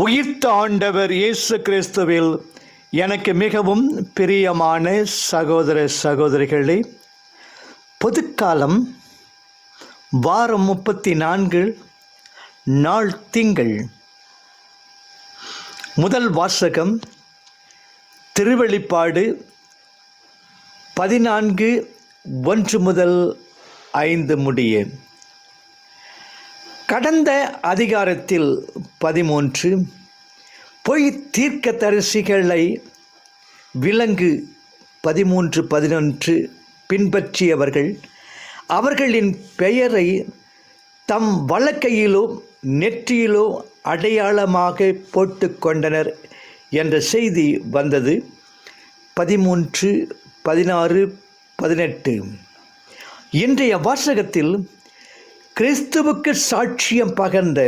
உயிர்த்த ஆண்டவர் இயேசு கிறிஸ்துவில் எனக்கு மிகவும் பிரியமான சகோதர சகோதரிகளே பொதுக்காலம் வாரம் முப்பத்தி நான்கு நாள் திங்கள். முதல் வாசகம் திருவெளிப்பாடு பதினான்கு ஒன்று முதல் ஐந்து முடிய. கடந்த அதிகாரத்தில் பதிமூன்று பொய் தீர்க்க தரிசிகளை விலங்கு பதிமூன்று பதினொன்று பின்பற்றியவர்கள் அவர்களின் பெயரை தம் வழக்கையிலோ நெற்றியிலோ அடையாளமாக போட்டு கொண்டனர் என்ற செய்தி வந்தது. பதிமூன்று பதினாறு பதினெட்டு. இன்றைய வாசகத்தில் கிறிஸ்துவுக்கு சாட்சியம் பகர்ந்த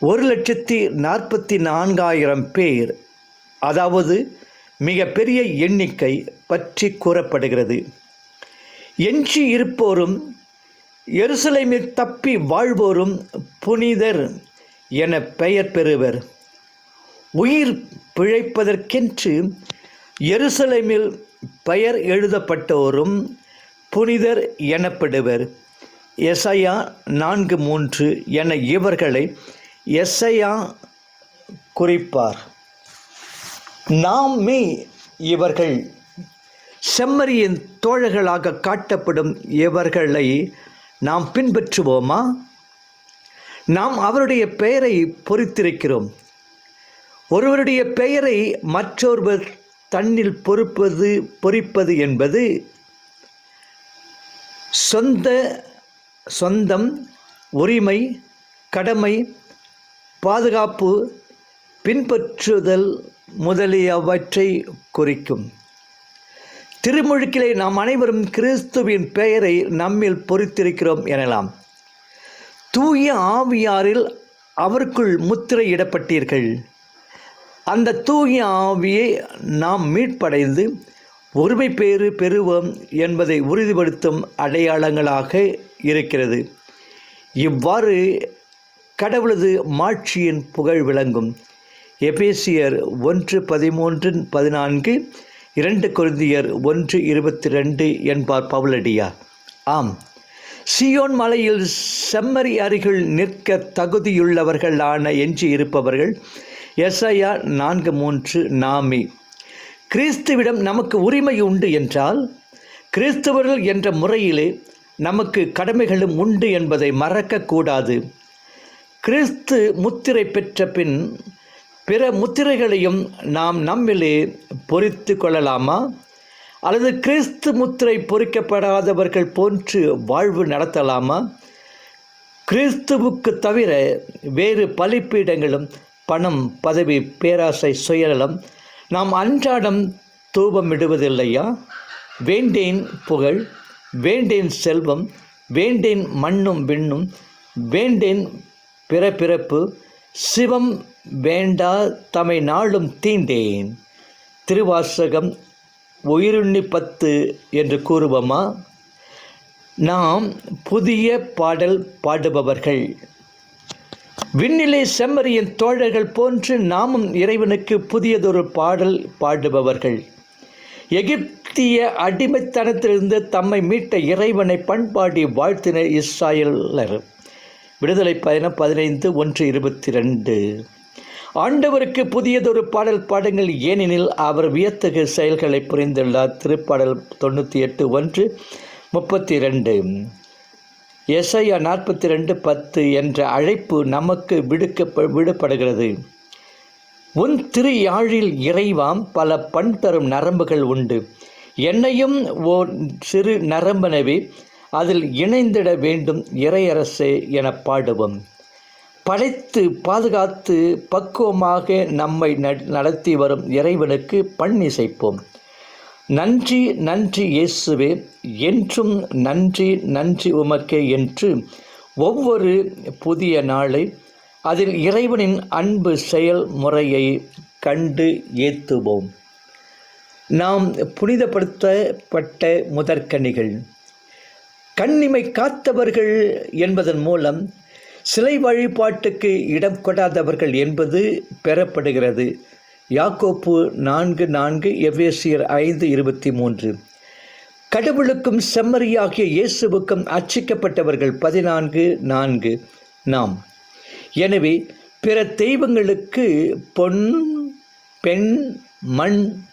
ஒரு லட்சத்தி நாற்பத்தி நான்காயிரம் பேர் அதாவது மிகப்பெரிய எண்ணிக்கை பற்றி கூறப்படுகிறது. எஞ்சி இருப்போரும் எருசலேமில் தப்பி வாழ்வோரும் புனிதர் என பெயர் பெறுவர். உயிர் பிழைப்பதற்கென்று எருசலேமில் பெயர் எழுதப்பட்டோரும் புனிதர் எனப்படுவர். எசையா நான்கு மூன்று என இவர்களை எசையா குறிப்பார். நாமே இவர்கள் செம்மறியின் தோழர்களாக காட்டப்படும் இவர்களை நாம் பின்பற்றுவோமா? நாம் அவருடைய பெயரை பொறித்திருக்கிறோம். ஒருவருடைய பெயரை மற்றொருவர் தன்னில் பொறுப்பது பொறிப்பது என்பது சொந்த சொந்தம் உரிமை கடமை பாதுகாப்பு பின்பற்றுதல் முதலியவற்றை குறிக்கும். திருமுழுக்கிலே நாம் அனைவரும் கிறிஸ்துவின் பெயரை நம்மில் பொறித்திருக்கிறோம் எனலாம். தூய ஆவியாரில் அவருக்குள் முத்திரையிடப்பட்டீர்கள் அந்த தூய ஆவியை நாம் மீட்படைந்து ஒருமை பேறு பெறுவோம் என்பதை உறுதிப்படுத்தும் அடையாளங்களாக இருக்கிறது. இவ்வாறு கடவுளது மாட்சியின் புகழ் விளங்கும். எபேசியர் ஒன்று பதிமூன்று பதினான்கு இரண்டு கொருந்தியர் ஒன்று இருபத்தி ரெண்டு என்பார் பவுலடியார் ஆம். சியோன் மலையில் செம்மறி அருகில் நிற்க தகுதியுள்ளவர்களான எஞ்சி இருப்பவர்கள் எஸ்ஐயா நான்கு மூன்று நாமி. கிறிஸ்துவிடம் நமக்கு உரிமை உண்டு என்றால் கிறிஸ்தவர்கள் என்ற முறையிலே நமக்கு கடமைகளும் உண்டு என்பதை மறக்கக்கூடாது. கிறிஸ்து முத்திரை பெற்ற பின் பிற முத்திரைகளையும் நாம் நம்மிலே பொறித்து கொள்ளலாமா? அல்லது கிறிஸ்து முத்திரை பொறிக்கப்படாதவர்கள் போன்று வாழ்வு நடத்தலாமா? கிறிஸ்துவுக்கு தவிர வேறு பலிப்பீடங்களும் பணம் பதவி பேராசை சுயநலம் நாம் அன்றாடம் தூபமிடுவதில்லையா வேண்டேன் புகழ் வேண்டேன் செல்வம் வேண்டேன் மண்ணும் விண்ணும் வேண்டேன் பிறப்பிறப்பு சிவம் வேண்டா தமை நாளும் தீண்டேன். திருவாசகம் உயிருண்ணி பத்து என்று கூறுவோமா? நாம் புதிய பாடல் பாடுபவர்கள். விண்ணிலே செம்மறியின் தோழர்கள் போன்று நாமும் இறைவனுக்கு புதியதொரு பாடல் பாடுபவர்கள். எகிப்திய அடிமைத்தனத்திலிருந்து தம்மை மீட்ட இறைவனை பண்பாடி வாழ்த்தினர் இஸ்ராயலர். விடுதலை பயணம் பதினைந்து ஒன்று இருபத்தி ரெண்டு ஆண்டவருக்கு புதியதொரு பாடல் பாடுங்கள் ஏனெனில் அவர் வியத்தகு செயல்களை புரிந்துள்ளார். திருப்பாடல் தொண்ணூற்றி எட்டு ஒன்று முப்பத்தி ரெண்டு எஸ்ஐயா நாற்பத்தி ரெண்டு பத்து என்ற அழைப்பு நமக்கு விடுக்க விடுபடுகிறது உன் திரு யாழில் இறைவாம் பல பண் தரும் நரம்புகள் உண்டு. என்னையும் ஓர் சிறு நரம்பனவே அதில் இணைந்திட வேண்டும் இறையரசே என பாடுவோம். படைத்து பாதுகாத்து பக்குவமாக நம்மை நடத்தி வரும் இறைவனுக்கு பண்ணிசைப்போம் நன்றி நன்றி இயேசுவே என்றும் நன்றி நன்றி உமக்கே என்று ஒவ்வொரு புதிய நாளை அதில் இறைவனின் அன்பு செயல்முறையை கண்டு ஏத்துவோம். நாம் புனிதப்படுத்தப்பட்ட முதற்கனிகள். கண்ணிமை காத்தவர்கள் என்பதன் மூலம் சிலை வழிபாட்டுக்கு இடம் கொடாதவர்கள் என்பது பெறப்படுகிறது. யாக்கோப்பு நான்கு நான்கு எவ்வேசியர் ஐந்து இருபத்தி மூன்று. கடவுளுக்கும் செம்மறியாகிய இயேசுவுக்கும் அர்ச்சிக்கப்பட்டவர்கள் பதினான்கு நான்கு. நாம். எனவே பிற தெய்வங்களுக்கு பொன் பெண் மண்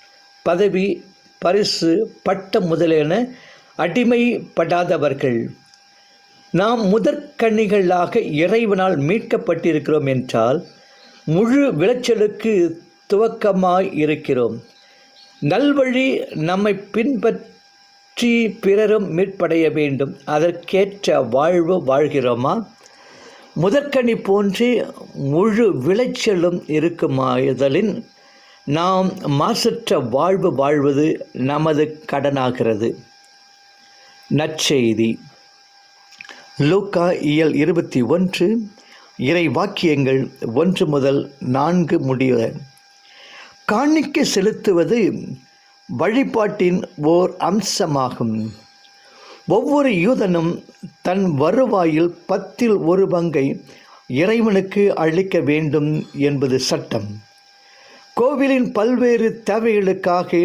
பதவி பரிசு பட்டம் முதலியன அடிமைப்படாதவர்கள். நாம் முதற்கண்ணிகளாக இறைவனால் மீட்கப்பட்டிருக்கிறோம் என்றால் முழு விளைச்சலுக்கு துவக்கமாய் இருக்கிறோம். நல்வழி நம்மை பின்பற்றி பிறரும் மீட்படைய வேண்டும். அதற்கேற்ற வாழ்வு வாழ்கிறோமா? முதற்கனி போன்றி முழு விளைச்சலும் இருக்குமாயுதலின் நாம் மாசற்ற வாழ்வு வாழ்வது நமது கடனாகிறது. நற்செய்தி. லூக்கா இயல் இருபத்தி ஒன்று இறை வாக்கியங்கள் ஒன்று முதல் நான்கு முடிய காணிக்கை செலுத்துவது வழிபாட்டின் ஓர் அம்சமாகும். ஒவ்வொரு யூதனும் தன் வருவாயில் பத்தில் ஒரு பங்கை இறைவனுக்கு அளிக்க வேண்டும் என்பது சட்டம். கோவிலின் பல்வேறு தேவைகளுக்காக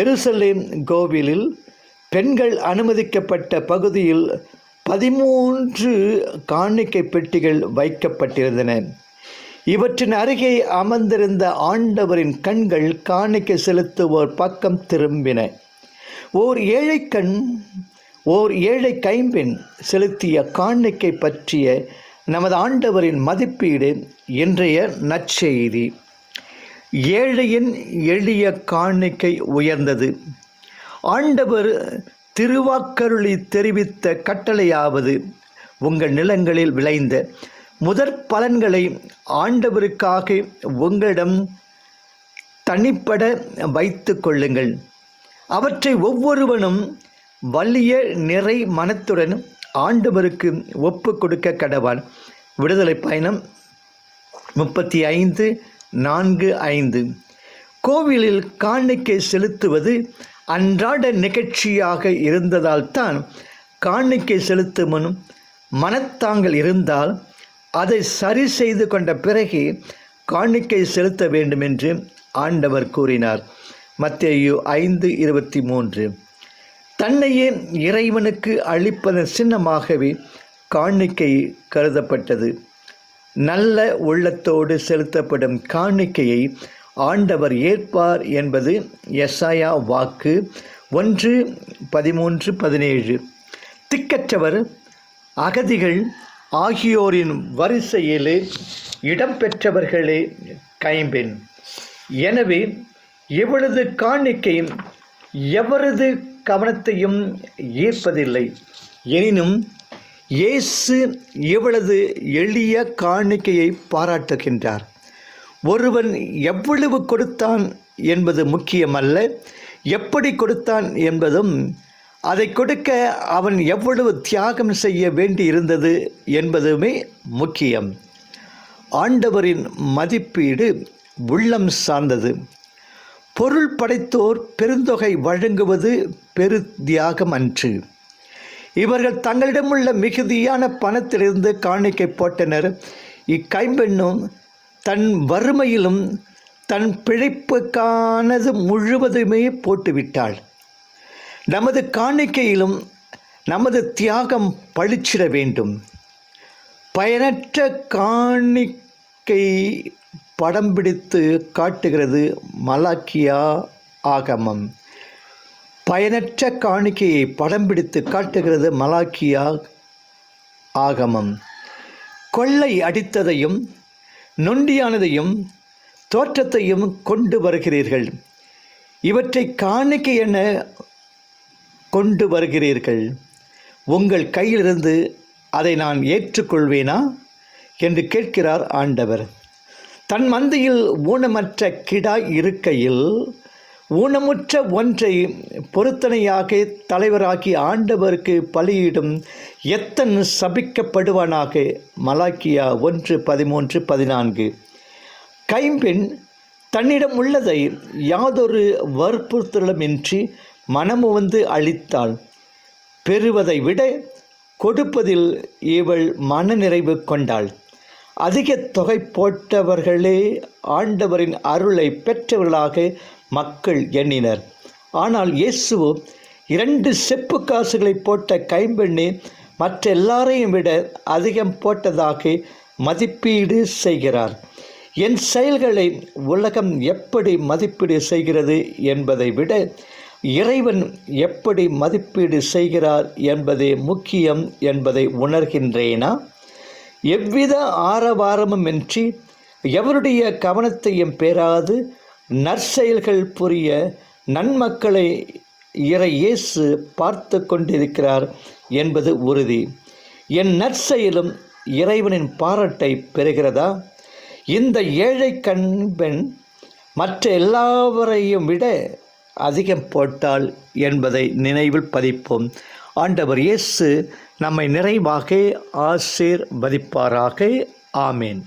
எருசலேம் கோவிலில் பெண்கள் அனுமதிக்கப்பட்ட பகுதியில் பதிமூன்று காணிக்கை பெட்டிகள் வைக்கப்பட்டிருந்தன. இவற்றின் அருகே அமர்ந்திருந்த ஆண்டவரின் கண்கள் காணிக்கை செலுத்துவோர் பக்கம் திரும்பின. ஓர் ஏழை கண் ஓர் ஏழை கைம்பெண் செலுத்திய காணிக்கை பற்றிய நமது ஆண்டவரின் மதிப்பீடு இன்றைய நற்செய்தி. ஏழையின் எளிய காணிக்கை உயர்ந்தது. ஆண்டவர் திருவாக்கருளி தெரிவித்த கட்டளையாவது உங்கள் நிலங்களில் விளைந்த முதற் பலன்களை ஆண்டவருக்காக உங்களிடம் தனிப்பட வைத்து கொள்ளுங்கள். அவற்றை ஒவ்வொருவனும் வலிய நிறை மனத்துடன் ஆண்டவருக்கு ஒப்பு கொடுக்க கடவான் விடுதலை பயணம் முப்பத்தி ஐந்து நான்கு ஐந்து. கோவிலில் காணிக்கை செலுத்துவது அன்றாட நிகழ்ச்சியாக இருந்ததால் தான் காணிக்கை செலுத்தும் மனத்தாங்கள் இருந்தால் அதை சரி செய்து கொண்ட பிறகு காணிக்கை செலுத்த வேண்டும் என்று ஆண்டவர் கூறினார். மத்தேயு ஐந்து இருபத்தி மூன்று. தன்னையே இறைவனுக்கு அளிப்பதன் சின்னமாகவே காணிக்கை கருதப்பட்டது. நல்ல உள்ளத்தோடு செலுத்தப்படும் காணிக்கையை ஆண்டவர் ஏற்பார் என்பது எஸ்ஐயா வாக்கு ஒன்று பதிமூன்று பதினேழு. திக்கற்றவர் அகதிகள் ஆகியோரின் வரிசையிலே இடம்பெற்றவர்களே கைம்பெண். எனவே இவளது காணிக்கையும் எவரது கவனத்தையும் ஈர்ப்பதில்லை. எனினும் இயேசு இவளது எளிய காணிக்கையை பாராட்டுகின்றார். ஒருவன் எவ்வளவு கொடுத்தான் என்பது முக்கியமல்ல எப்படி கொடுத்தான் என்பதும் அதை கொடுக்க அவன் எவ்வளவு தியாகம் செய்ய வேண்டி இருந்தது என்பதுமே முக்கியம். ஆண்டவரின் மதிப்பீடு உள்ளம் சார்ந்தது. பொருள் படைத்தோர் பெருந்தொகை வழங்குவது பெரு தியாகம் அன்று. இவர்கள் தங்களிடமுள்ள மிகுதியான பணத்திலிருந்து காணிக்கை போட்டனர். இக்கைம்பெண்ணும் தன் வறுமையிலும் தன் பிழைப்புக்கானது முழுவதுமே போட்டுவிட்டாள். நமது காணிக்கையிலும் நமது தியாகம் பழிச்சிட வேண்டும். பயனற்ற காணிக்கை படம் பிடித்து காட்டுகிறது மலாக்கியா ஆகமம். பயனற்ற காணிக்கையை படம் பிடித்து காட்டுகிறது மலாக்கியா ஆகமம். கொள்ளை அடித்ததையும் நொண்டியானதையும் தோற்றத்தையும் கொண்டு வருகிறீர்கள். இவற்றை காணிக்கை என கொண்டு வருகிறீர்கள். உங்கள் கையிலிருந்து அதை நான் ஏற்றுக்கொள்வேனா? என்று கேட்கிறார் ஆண்டவர். தன் மந்தையில் ஊனமற்ற கிடாய் இருக்கையில் ஊனமுற்ற ஒன்றை பொருத்தனையாக தலைவராகி ஆண்டவருக்கு பலியிடும் எத்தன் சபிக்கப்படுவானாக? மலாக்கியா ஒன்று பதிமூன்று பதினான்கு. கைம்பெண் தன்னிடம் உள்ளதை யாதொரு வற்புறுத்தலுமின்றி மனமுவந்து அளித்தாள் பெறுவதை விட கொடுப்பதில் இவள் மனநிறைவு கொண்டாள். அதிக தொகை போட்டவர்களே ஆண்டவரின் அருளை பெற்றவர்களாக மக்கள் எண்ணினர். ஆனால் இயேசுவோ இரண்டு செப்பு காசுகளை போட்ட கைம்பெண்ணே மற்ற எல்லாரையும் விட அதிகம் போட்டதாக மதிப்பீடு செய்கிறார். என் செயல்களை உலகம் எப்படி மதிப்பீடு செய்கிறது என்பதை விட இறைவன் எப்படி மதிப்பீடு செய்கிறார் என்பதே முக்கியம் என்பதை உணர்கின்றேனா? எவ்வித ஆரவாரமுமின்றி எவருடைய கவனத்தையும் பெறாது நற்செயல்கள் புரிய நன்மக்களை இறை இயேசு பார்த்து கொண்டிருக்கிறார் என்பது உறுதி. என் நற்செயலும் இறைவனின் பாராட்டை பெறுகிறதா? இந்த ஏழை கண்பெண் மற்ற எல்லாவரையும் விட அதிகம் போட்டால் என்பதை நினைவில் பதிப்போம். ஆண்டவர் இயேசு நம்மை நிறைவாக ஆசீர்வதிப்பாராக. ஆமேன்.